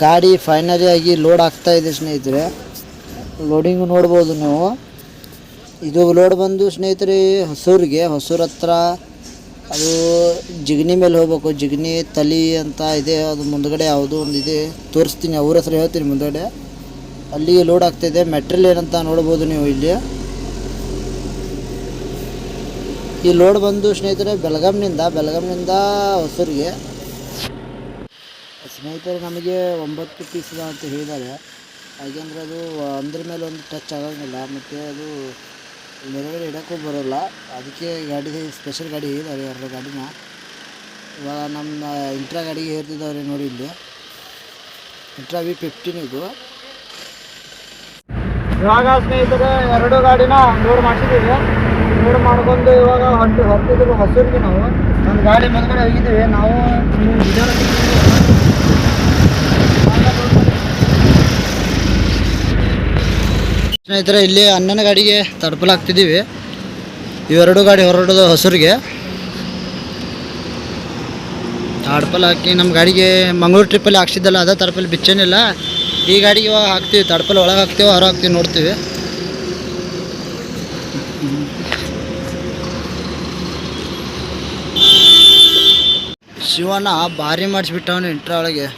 ಗಾಡಿ ಫೈನಲಿ ಆಗಿ ಲೋಡ್ ಆಗ್ತಾ ಇದೆ ಸ್ನೇಹಿತರೆ. ಲೋಡಿಂಗ್ ನೋಡ್ಬೋದು ನೀವು. ಇದು ಲೋಡ್ ಬಂದು ಸ್ನೇಹಿತರೆ ಹೊಸೂರಿಗೆ, ಹೊಸೂರ ಹತ್ರ ಅದು ಜಿಗಣಿ ಮೇಲೆ ಹೋಗ್ಬೇಕು. ಜಿಗಣಿ ತಲಿ ಅಂತ ಇದೆ. ಅದು ಮುಂದ್ಗಡೆ ಯಾವುದೋ ಒಂದು ಇದೆ ತೋರಿಸ್ತೀನಿ, ಅವ್ರ ಹೆಸರು ಹೇಳ್ತೀನಿ ಮುಂದ್ಗಡೆ. ಅಲ್ಲಿ ಲೋಡ್ ಆಗ್ತಾಯಿದೆ ಮೆಟ್ರಿಯಲ್ ಏನಂತ ನೋಡ್ಬೋದು ನೀವು ಇಲ್ಲಿ. ಈ ಲೋಡ್ ಬಂದು ಸ್ನೇಹಿತರೆ, ಬೆಳಗಾಂನಿಂದ ಬೆಳಗಾಂನಿಂದ ಹೊಸೂರಿಗೆ. ಸ್ನೇಹಿತರೆ, ನಮಗೆ ಒಂಬತ್ತು ಪೀಸ್ ಅಂತ ಹೇಳಿದ್ದಾರೆ. ಹಾಗೆಂದ್ರೆ ಅದು, ಅಂದ್ರ ಮೇಲೆ ಒಂದು ಟಚ್ ಆಗೋಂಗಿಲ್ಲ. ಮತ್ತು ಅದು ಮೇಲ್ಗಡೆ ಇಡೋಕ್ಕೂ ಬರೋಲ್ಲ. ಅದಕ್ಕೆ ಗಾಡಿ ಸ್ಪೆಷಲ್ ಗಾಡಿ ಇದ್ದಾರೆ ಎರಡು ಗಾಡಿನ. ಇವಾಗ ನಮ್ಮ ಇಂಟ್ರಾ ಗಾಡಿಗೆ ಹೇರ್ತಿದ್ದವ್ರೆ ನೋಡಿ ಇಲ್ಲಿ. ಇಂಟ್ರಾ ವಿ ಫಿಫ್ಟೀನ್ ಇದು. ಇವಾಗ ಸ್ನೇಹಿತರೆ, ಎರಡು ಗಾಡಿನ ಲೋಡ್ ಮಾಡಿಸಿದ್ದೀವಿ. ಲೋಡ್ ಮಾಡ್ಕೊಂಡು ಇವಾಗ ಹೊಟ್ಟು ಹೊರಟಿದ್ರು ಹೊಸೂರಿಗೆ ನಾವು. ಒಂದು ಗಾಡಿ ಮುಂದ್ಗಡೆ ಹೋಗಿದ್ದೀವಿ. ನಾವು ನೀವು ವಿಚಾರ ಸ್ನೇಹಿತರೆ, ಇಲ್ಲಿ ಅಣ್ಣನ ಗಾಡಿಗೆ ತಡ್ಪಲ್ ಹಾಕ್ತಿದ್ದೀವಿ ಇವೆರಡು ಗಾಡಿ ಹೊರಡೋದು ಹೊಸರಿಗೆ. ತಡಪಲ್ ಹಾಕಿ ನಮ್ಮ ಗಾಡಿಗೆ ಮಂಗಳೂರು ಟ್ರಿಪ್ಪಲ್ಲಿ ಹಾಕ್ಸಿದ್ದಲ್ಲ, ಅದೇ ತಡ್ಪಲ್ಲಿ ಬಿಚ್ಚೇನಿಲ್ಲ. ಈ ಗಾಡಿಗೆ ಇವಾಗ ಹಾಕ್ತೀವಿ ತಡ್ಪಲ್ ಒಳಗೆ ಹಾಕ್ತೀವಿ ಹೊರ ಹಾಕ್ತೀವಿ ನೋಡ್ತೀವಿ. ಶಿವನ ಭಾರಿ ಮಾಡಿಸ್ಬಿಟ್ಟವನು, ಇಂಟ್ರ ಒಳಗೆ.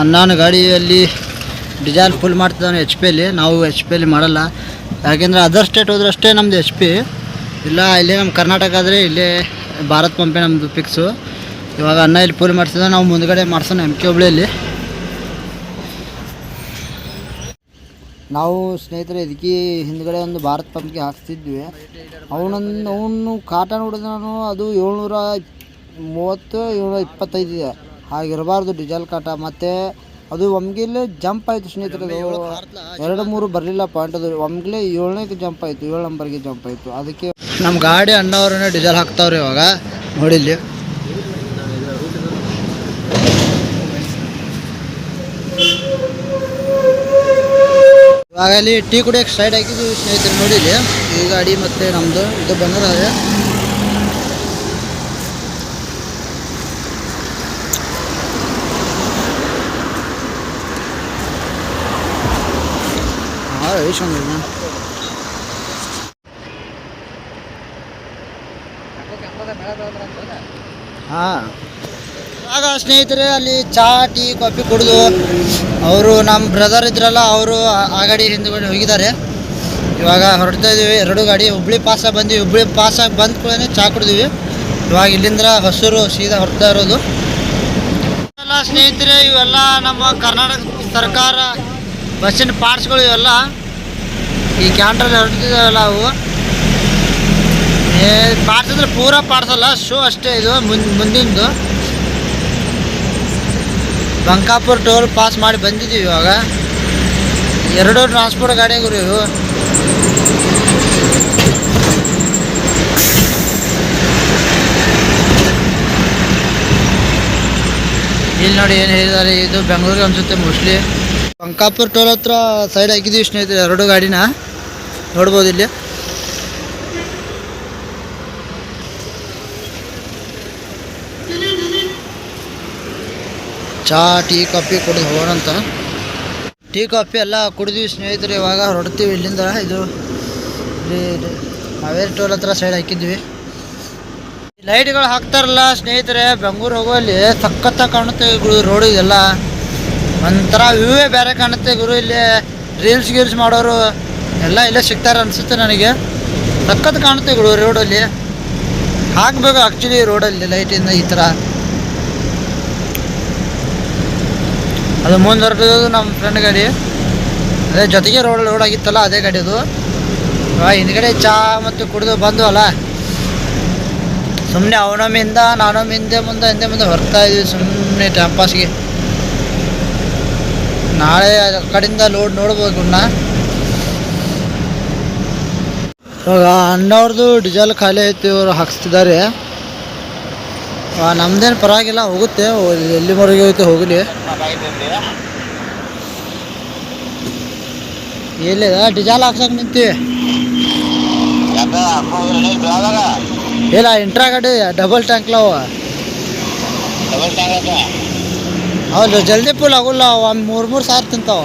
ಅಣ್ಣನ ಗಾಡಿಯಲ್ಲಿ ಡಿಸೈನ್ ಫುಲ್ ಮಾಡ್ತಿದ್ದಾನೆ ಎಚ್ ಪಿಯಲ್ಲಿ ನಾವು ಎಚ್ ಪಿಯಲ್ಲಿ ಮಾಡಲ್ಲ. ಯಾಕೆಂದರೆ ಅದರ್ ಸ್ಟೇಟ್ ಹೋದ್ರೆ ಅಷ್ಟೇ ನಮ್ಮದು ಎಚ್ ಪಿ ಇಲ್ಲ, ಇಲ್ಲೇ ನಮ್ಮ ಕರ್ನಾಟಕ ಆದರೆ ಇಲ್ಲೇ ಭಾರತ್ ಪಂಪೆ ನಮ್ಮದು ಫಿಕ್ಸು ಇವಾಗ ಅಣ್ಣ ಇಲ್ಲಿ ಫುಲ್ ಮಾಡ್ತಿದ್ದ ನಾವು ಮುಂದ್ಗಡೆ ಮಾಡ್ಸೋಣ ಎಂ ಕೆ ಹುಬ್ಳಿಯಲ್ಲಿ ನಾವು ಸ್ನೇಹಿತರೆ, ಇದಕ್ಕೆ ಹಿಂದ್ಗಡೆ ಒಂದು ಭಾರತ್ ಪಂಪ್ಗೆ ಹಾಕ್ತಿದ್ವಿ ಅವನೊಂದು ಅವನು ಕಾಟ ನಾನು ಅದು ಏಳ್ನೂರ ಮೂವತ್ತು ಏಳ್ನೂರ ಇಪ್ಪತ್ತೈದು ಇದೆ. ಹಾಗಿರಬಾರ್ದು ಡಿಜಲ್ ಕಾಟ. ಮತ್ತು ಅದು ಒಮ್ಗಿಲೆ ಜಂಪ್ ಆಯಿತು ಸ್ನೇಹಿತರೆ ಎರಡು ಮೂರು ಬರಲಿಲ್ಲ ಪಾಯಿಂಟ್ ಅದು. ಒಮ್ಗಿಲೆ ಏಳನೇಗೆ ಜಂಪ್ ಆಯಿತು ಏಳು ನಂಬರ್ಗೆ ಜಂಪ್ ಆಯಿತು. ಅದಕ್ಕೆ ನಮ್ಮ ಗಾಡಿ ಅಣ್ಣವ್ರನ್ನ ಡೀಸೆಲ್ ಹಾಕ್ತಾವ್ರಿ ಇವಾಗ. ನೋಡಿಲ್ಲಿ ಇವಾಗ ಅಲ್ಲಿ ಟೀ ಕುಡಿಯಕ್ಕೆ ಸೈಡ್ ಹಾಕಿದ್ವಿ ಸ್ನೇಹಿತರು ನೋಡಿಲಿ ಈ ಗಾಡಿ ಮತ್ತೆ ನಮ್ಮದು ಇದು ಹಾಂ. ಆಗ ಸ್ನೇಹಿತರೆ, ಅಲ್ಲಿ ಚಹಾ ಟೀ, ಕಾಫಿ ಕುಡಿದು ಅವರು ನಮ್ಮ ಬ್ರದರ್ ಇದ್ರಲ್ಲ, ಅವರು ಆ ಗಾಡಿ ಹಿಂದ್ಗಡೆ ಹೋಗಿದ್ದಾರೆ. ಇವಾಗ ಹೊರಡ್ತಾ ಇದ್ದೀವಿ ಎರಡು ಗಾಡಿ, ಹುಬ್ಳಿ ಪಾಸ ಬಂದ್ವಿ. ಹುಬ್ಳಿ ಪಾಸಾಗಿ ಬಂದ ಕೂಡ ಚಹಾ ಕುಡಿದ್ವಿ. ಇವಾಗ ಇಲ್ಲಿಂದ ಹೊಸೂರು ಸೀದಾ ಹೊರಡ್ತಾ ಇರೋದು. ಎಲ್ಲ ಸ್ನೇಹಿತರೆ, ಇವೆಲ್ಲ ನಮ್ಮ ಕರ್ನಾಟಕ ಸರ್ಕಾರ ಬಸ್ಸಿನ ಪಾರ್ಟ್ಸ್ಗಳು ಇವೆಲ್ಲ ಈ ಕ್ಯಾಂಟ್ರಲ್ಲಿ ಹೊರಡ್ತಿದ್ದಾವಲ್ಲ ಅವು. ಪಾರ್ಟ್ಸ್ ಅಂದರೆ ಪೂರ ಪಾರ್ಟ್ಸ್ ಅಲ್ಲ, ಶೂ ಅಷ್ಟೇ ಇದು ಮುಂದೆ ಮುಂದಿಂದು. ಬಂಕಾಪುರ್ ಟೋಲ್ ಪಾಸ್ ಮಾಡಿ ಬಂದಿದ್ದೀವಿ ಇವಾಗ. ಎರಡು ಟ್ರಾನ್ಸ್ಪೋರ್ಟ್ ಗಾಡಿಗಳು ಇವು. ಇಲ್ಲಿ ನೋಡಿ ಏನು ಹೇಳಿದ್ದಾರೆ, ಇದು ಬೆಂಗಳೂರಿಗೆ ಅನ್ಸುತ್ತೆ ಮೋಸ್ಟ್ಲಿ ಬಂಕಾಪುರ್ ಟೋಲ್ ಹತ್ರ ಸೈಡ್ ಹಾಕಿದ್ದೀವಿ ಸ್ನೇಹಿತರೆ, ಎರಡು ಗಾಡಿನ. ನೋಡ್ಬೋದು ಇಲ್ಲಿ. ಚಹಾ ಟೀ, ಕಾಫಿ ಕುಡಿದು ಹೋಗೋಣಂತ ಟೀ, ಕಾಫಿ ಎಲ್ಲ ಕುಡಿದ್ವಿ ಸ್ನೇಹಿತರು, ಇವಾಗ ಹೊರಡ್ತೀವಿ ಇಲ್ಲಿಂದ. ಇದು ಇಲ್ಲಿ ಹಾವೇರಿ ಟೋಲ್ ಹತ್ರ ಸೈಡ್ ಹಾಕಿದ್ವಿ ಲೈಟ್ಗಳು ಹಾಕ್ತಾರಲ್ಲ ಸ್ನೇಹಿತರೆ, ಬೆಂಗಳೂರು ಹೋಗುವಲ್ಲಿ ಸಖತ್ತ ಕಾಣುತ್ತೆ ರೋಡ್ ಇದೆಲ್ಲ ಒಂಥರ ವ್ಯೂವೇ ಬೇರೆ ಕಾಣುತ್ತೆ ಗುರು, ಇಲ್ಲಿ ರೀಲ್ಸ್ ಗೀಲ್ಸ್ ಮಾಡೋರು ಎಲ್ಲ ಇಲ್ಲೇ ಸಿಗ್ತಾರೆ ಅನಿಸುತ್ತೆ ನನಗೆ. ಸಖತ್ ಕಾಣುತ್ತೆ ಗುರು ರೋಡಲ್ಲಿ ಹಾಕಬೇಕು ಆ್ಯಕ್ಚುಲಿ ರೋಡಲ್ಲಿ ಲೈಟಿಂದ ಈ ಥರ. ಅದು ಮುಂದೆ ನಮ್ಮ ಫ್ರೆಂಡ್ ಗಾಡಿ. ಅದೇ ಜೊತೆಗೆ ರೋಡ್ ರೋಡ್ ಆಗಿತ್ತಲ್ಲ ಅದೇ ಗಾಡಿ ಅದು ಹಿಂದ್ಗಡೆ ಚಾ ಮತ್ತು ಕುಡಿದು ಅಲ್ಲ ಸುಮ್ಮನೆ ಅವನೊಮ್ಮಿಂದ ನಾನೊಮ್ಮಿಂದೆ ಮುಂದೆ ಹಿಂದೆ ಮುಂದೆ ಹೊರ್ತಾ ಇದೀವಿ ಸುಮ್ಮನೆ ಟೈಮ್ ಪಾಸ್ಗೆ ನಾಳೆ ಕಡೆಯಿಂದ ಲೋಡ್ ನೋಡ್ಬೋದು ಇವಾಗ ಅಣ್ಣವ್ರದ್ದು ಡೀಸೆಲ್ ಖಾಲಿ ಐತಿ, ಇವರು ಹಾಕ್ಸ್ತಿದ್ದಾರೆ. ನಮ್ದೇನು ಪರವಾಗಿಲ್ಲ, ಹೋಗುತ್ತೆ. ಎಲ್ಲಿ ಎಲ್ಲಿವರೆಗೆ ಹೋಗುತ್ತೆ ಹೋಗಲಿ. ಎಲ್ಲಿದ? ಡೀಸೆಲ್ ಹಾಕ್ಸಕ್ ನಿಂತಿ. ಇಲ್ಲ ಇಂಟ್ರಾ ಗಾಡಿ ಡಬಲ್ ಟ್ಯಾಂಕ್ಲವ ಹೌದು, ಜಲ್ದಿ ಫುಲ್ ಆಗುಲ್ಲ, ಒಂದು ಮೂರು ಮೂರು ಸಾವಿರ ತಿಂತಾವ.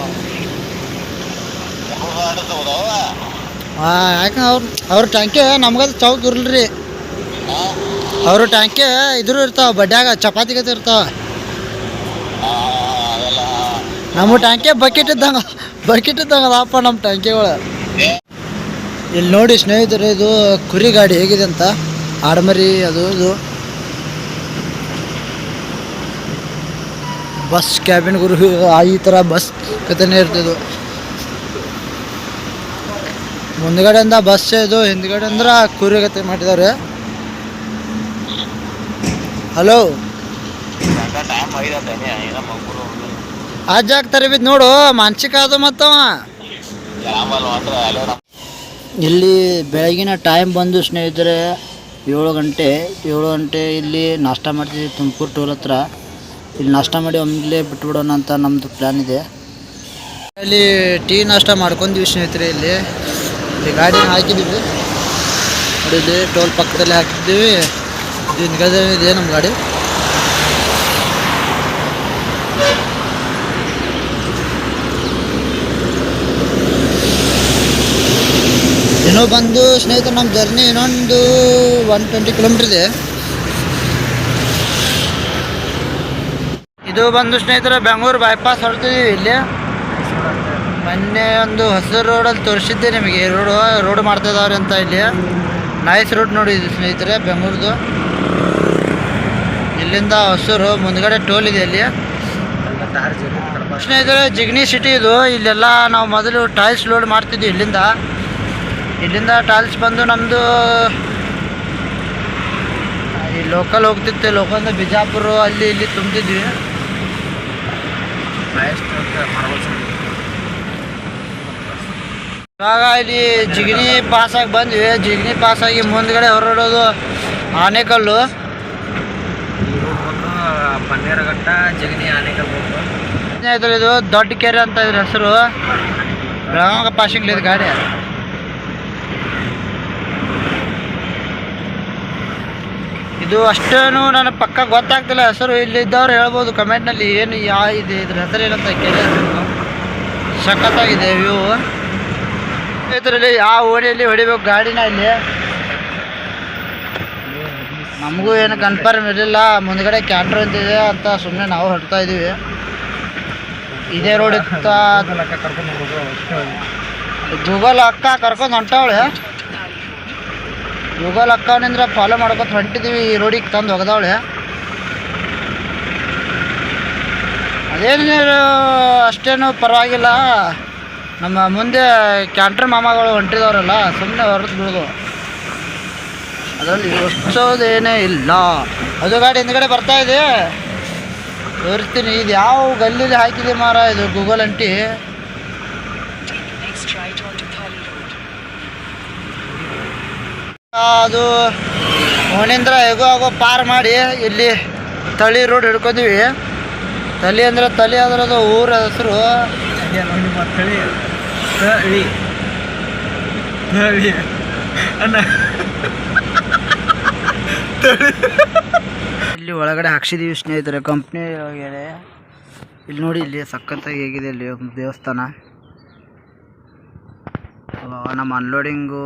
ಹಾಂ ಯಾಕಂದ್ರೆ ಅವ್ರು, ಅವ್ರ ಟ್ಯಾಂಕಿ ನಮ್ಗದು ಚೌಕ್ ಇರಲ್ರಿ. ಅವ್ರ ಟ್ಯಾಂಕಿ ಇದ್ರು ಇರ್ತಾವ, ಬಡ್ಯಾಗ ಚಪಾತಿ ಗತಿ ಇರ್ತಾವ. ನಮ್ಮ ಟ್ಯಾಂಕಿ ಬಕೆಟ್ ಇದ್ದಂಗ ಬಕೆಟ್ ಇದ್ದಂಗ ಅದಪ್ಪ ನಮ್ಮ ಟ್ಯಾಂಕಿಗಳು. ಇಲ್ಲಿ ನೋಡಿ ಸ್ನೇಹಿತರೆ, ಇದು ಕುರಿ ಗಾಡಿ ಹೇಗಿದೆ ಅಂತ. ಆಡಮರಿ, ಅದು, ಇದು. ಬಸ್ ಕ್ಯಾಬಿನ್ ಗುರು ಈ ಥರ ಬಸ್ ಕಥೆನೇ ಇರ್ತಿದ್ದು ಮುಂದ್ಗಡೆಯಿಂದ ಬಸ್ ಇದು ಹಿಂದ್ಗಡೆ ಅಂದ್ರೆ ಕುರಿ ಕತೆ ಮಾಡಿದ್ದಾರೆ. ಹಲೋ ಅಜ್ಜಾಕ್ ತರಬಿದ್ ನೋಡು, ಮಾನಸಿಕ ಅದು ಮತ್ತವ. ಇಲ್ಲಿ ಬೆಳಗಿನ ಟೈಮ್ ಬಂದು ಸ್ನೇಹಿತರೆ, ಏಳು ಗಂಟೆ ಏಳು ಗಂಟೆ ಇಲ್ಲಿ ನಾಷ್ಟ ಮಾಡ್ತಿದ್ವಿ ತುಮಕೂರು ಟೂರ್ ಹತ್ರ. ಇಲ್ಲಿ ನಾಷ್ಟ ಮಾಡಿ ಒಮ್ಮೆಲೇ ಬಿಟ್ಬಿಡೋಣ ಅಂತ ನಮ್ಮದು ಪ್ಲ್ಯಾನ್ ಇದೆ. ಇಲ್ಲಿ ಟೀ ನಾಷ್ಟ ಮಾಡ್ಕೊಂಡ್ವಿ ಸ್ನೇಹಿತರೆ ಇಲ್ಲಿ. ಇಲ್ಲಿ ಗಾಡಿನ ಹಾಕಿದ್ದೀವಿ. ನೋಡಿ ಟೋಲ್ ಪಕ್ಕದಲ್ಲಿ ಹಾಕಿದ್ದೀವಿ. ಇದೆ ನಮ್ಮ ಗಾಡಿ. ಇನ್ನೂ ಬಂದು ಸ್ನೇಹಿತರೆ ನಮ್ಮ ಜರ್ನಿ ಇನ್ನೊಂದು ಒನ್ ಟ್ವೆಂಟಿ ಕಿಲೋಮೀಟ್ರ್ ಇದೆ. ಇದು ಬಂದು ಸ್ನೇಹಿತರೆ ಬೆಂಗಳೂರು ಬೈಪಾಸ್ ಹೊರಟಿದ್ದೀವಿ ಇಲ್ಲಿ. ಮೊನ್ನೆ ಒಂದು ಹೊಸ ರೋಡಲ್ಲಿ ತೋರಿಸಿದ್ದೆ ನಿಮಗೆ. ರೋಡ್ ರೋಡ್ ಮಾಡ್ತಾ ಅಂತ ಇಲ್ಲಿ. ನೈಸ್ ರೋಡ್ ನೋಡಿ ಸ್ನೇಹಿತರೆ ಬೆಂಗಳೂರ್ದು ಇಲ್ಲಿಂದ ಹೊಸೂರು ಮುಂದ್ಗಡೆ ಟೋಲ್ ಇದೆ ಇಲ್ಲಿ. ಸ್ನೇಹಿತರೆ ಜಿಗ್ನಿ ಸಿಟಿ ಇದು. ಇಲ್ಲೆಲ್ಲ ನಾವು ಮೊದಲು ಟೈಲ್ಸ್ ಲೋಡ್ ಮಾಡ್ತಿದ್ವಿ ಇಲ್ಲಿಂದ. ಇಲ್ಲಿಂದ ಟೈಲ್ಸ್ ಬಂದು ನಮ್ಮದು ಈ ಲೋಕಲ್ ಹೋಗ್ತಿತ್ತು ಲೋಕಲ್ ಬಿಜಾಪುರ ಅಲ್ಲಿ ಇಲ್ಲಿ ತುಂಬ್ತಿದ್ವಿ. ಇವಾಗ ಇಲ್ಲಿ ಜಿಗಣಿ ಪಾಸಾಗಿ ಬಂದ್ವಿ ಜಿಗಣಿ ಪಾಸಾಗಿ ಮುಂದ್ಗಡೆ ಹೊರಡೋದು ಆನೆಕಲ್ಲು. ಬನ್ನೇರಘಟ್ಟ ಜಿಗಿನಿ ಆನೆಕಲ್ಲು. ಇದು ದೊಡ್ಡ ಕೆರೆ ಅಂತ ಇದ್ರ ಹೆಸರು. ಬೆಳಗಾವ ಪಾಸಿಂಗ್ ಗಾಡಿ. ಇದು ಅಷ್ಟೇನು ನನಗೆ ಪಕ್ಕ ಗೊತ್ತಾಗ್ತಿಲ್ಲ. ಹೆಸರು ಇಲ್ಲಿದ್ದವ್ರು ಹೇಳ್ಬೋದು ಕಮೆಂಟ್ನಲ್ಲಿ. ಏನು ಯಾ ಇದೆ? ಇದ್ರ ಹೆಸರು ಏನಂತ ಕೇಳಿ. ಸಖತ್ತಾಗಿದೆ ವ್ಯೂ. ಇದರಲ್ಲಿ ಯಾವ ಓಣಿಯಲ್ಲಿ ಹೊಡಿಬೇಕು ಗಾಡಿನ ಇಲ್ಲಿ? ನಮಗೂ ಏನು ಕನ್ಫರ್ಮ್ ಇರಲಿಲ್ಲ. ಮುಂದ್ಗಡೆ ಕ್ಯಾಂಟ್ರ್ ಅಂತಿದೆ ಅಂತ ಸುಮ್ಮನೆ ನಾವು ಹೊಡ್ತಾ ಇದ್ದೀವಿ. ಇದೇ ರೋಡ್ ಇತ್ತ ಗೂಗಲ್ ಅಕ್ಕ ಕರ್ಕೊಂಡು ಹೊಂಟವಳೆ. ಗೂಗಲ್ ಅಕ್ಕನಿಂದ ಫಾಲೋ ಮಾಡ್ಕೊತ ಹೊಂಟಿದ್ದೀವಿ ಈ ರೋಡಿಗೆ ತಂದು ಒಗದವಳೆ ಅದೇನು ಅಷ್ಟೇನು ಪರವಾಗಿಲ್ಲ. ನಮ್ಮ ಮುಂದೆ ಕ್ಯಾಂಟರ್ ಮಾಮಗಳು ಹೊಂಟಿದವರಲ್ಲ ಸುಮ್ಮನೆ ಹೊರತು ಬಿಡೋದು. ಅದರಲ್ಲಿ ಯೋಚಿಸೋದೇನೇ ಇಲ್ಲ. ಅದು ಗಾಡಿ ಹಿಂದ್ಗಡೆ ಬರ್ತಾ ಇದೆ. ತೋರಿಸ್ತೀನಿ ಇದು ಯಾವ ಗಲ್ಲಿಲಿ ಹಾಕಿದೆ ಮಾರ ಇದು ಗೂಗಲ್ ಅಂಟಿ. ಅದು ಓಣಿಂದ್ರ ಹೇಗೋ ಆಗೋ ಪಾರ್ ಮಾಡಿ ಇಲ್ಲಿ ತಳಿ ರೋಡ್ ಹಿಡ್ಕೊಂಡಿವಿ. ತಳಿ ಅಂದ್ರೆ ತಳಿ ಅದು ಊರ ಹೆಸರು. ಇಲ್ಲಿ ಒಳಗಡೆ ಹಾಕ್ಸಿದೀವಿ ಸ್ನೇಹಿತರೆ ಕಂಪ್ನಿ ಇಲ್ಲಿ ನೋಡಿ ಇಲ್ಲಿ ಸಕ್ಕತ್ತಾಗಿ ಹೇಗಿದೆ ಇಲ್ಲಿ ಒಂದು ದೇವಸ್ಥಾನ. ನಮ್ಮ ಅನ್ಲೋಡಿಂಗು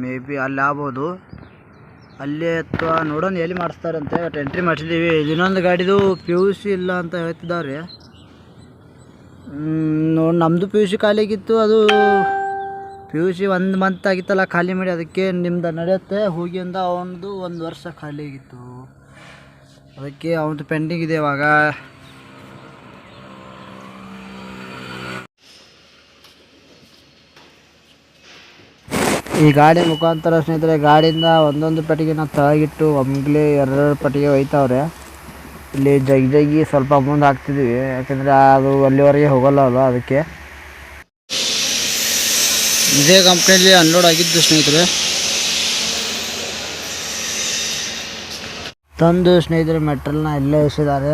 ಮೇ ಬಿ ಅಲ್ಲಿ ಆಗ್ಬೋದು. ಅಲ್ಲಿ ಅಥವಾ ನೋಡೋಣ ಎಲ್ಲಿ ಮಾಡಿಸ್ತಾರಂತೆ ಬಟ್ ಎಂಟ್ರಿ ಮಾಡಿಸಿದ್ದೀವಿ. ಇನ್ನೊಂದು ಗಾಡಿದು ಪಿ ಯು ಸಿ ಇಲ್ಲ ಅಂತ ಹೇಳ್ತಿದ್ದಾರೆ. ನೋಡಿ ನಮ್ಮದು ಪಿ ಯು ಸಿ ಖಾಲಿ ಆಗಿತ್ತು ಅದು ಪಿ ಯು ಸಿ ಒಂದು ಮಂತ್ ಆಗಿತ್ತಲ್ಲ, ಖಾಲಿ ಮಾಡಿ ಅದಕ್ಕೆ ನಿಮ್ದು ನಡೆಯುತ್ತೆ. ಹೋಗಿಂದ ಅವನದು ಒಂದು ವರ್ಷ ಖಾಲಿ ಆಗಿತ್ತು ಅದಕ್ಕೆ ಅವನದು ಪೆಂಡಿಂಗ್ ಇದೆ ಇವಾಗ. ಈ ಗಾಡಿ ಮುಖಾಂತರ ಸ್ನೇಹಿತರೆ ಗಾಡಿಯಿಂದ ಒಂದೊಂದು ಪೆಟ್ಟಿಗೆನ ತಳಗಿಟ್ಟು ಒಮ್ಗಲೇ ಎರಡೆರಡು ಪೆಟ್ಟಿಗೆ ಒಯ್ತಾವ್ರೆ. ಇಲ್ಲಿ ಜಗ್ಗಿ ಜಗ್ಗಿ ಸ್ವಲ್ಪ ಮುಂದೆ ಹಾಕ್ತಿದ್ವಿ. ಯಾಕಂದರೆ ಅದು ಅಲ್ಲಿವರೆಗೆ ಹೋಗಲ್ಲ ಅಲ್ಲ ಅದಕ್ಕೆ. ಇದೇ ಕಂಪ್ನಿಯಲ್ಲಿ ಅನ್ಲೋಡ್ ಆಗಿದ್ದು ಸ್ನೇಹಿತರೆ. ತಂದು ಸ್ನೇಹಿತರೆ ಮೆಟ್ರಲ್ನ ಇಲ್ಲೇ ಇಸಿದ್ದಾರೆ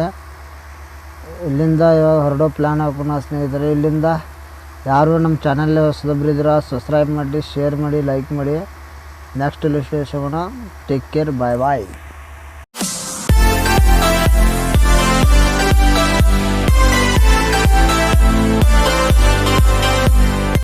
ಇಲ್ಲಿಂದ ಇವಾಗ ಹೊರಡೋ ಪ್ಲ್ಯಾನ್ ಹಾಕೋಣ ಸ್ನೇಹಿತರೆ. ಇಲ್ಲಿಂದ ಯಾರು ನಮ್ಮ ಚಾನಲ್ ಹೊಸದೊಬ್ಬರಿದ್ದೀರ ಸಬ್ಸ್ಕ್ರೈಬ್ ಮಾಡಿ ಶೇರ್ ಮಾಡಿ ಲೈಕ್ ಮಾಡಿ. ನೆಕ್ಸ್ಟ್ ಇಲ್ಲಿ ಸಿಗೋಣ ಟೇಕ್ ಕೇರ್ ಬಾಯ್ ಬಾಯ್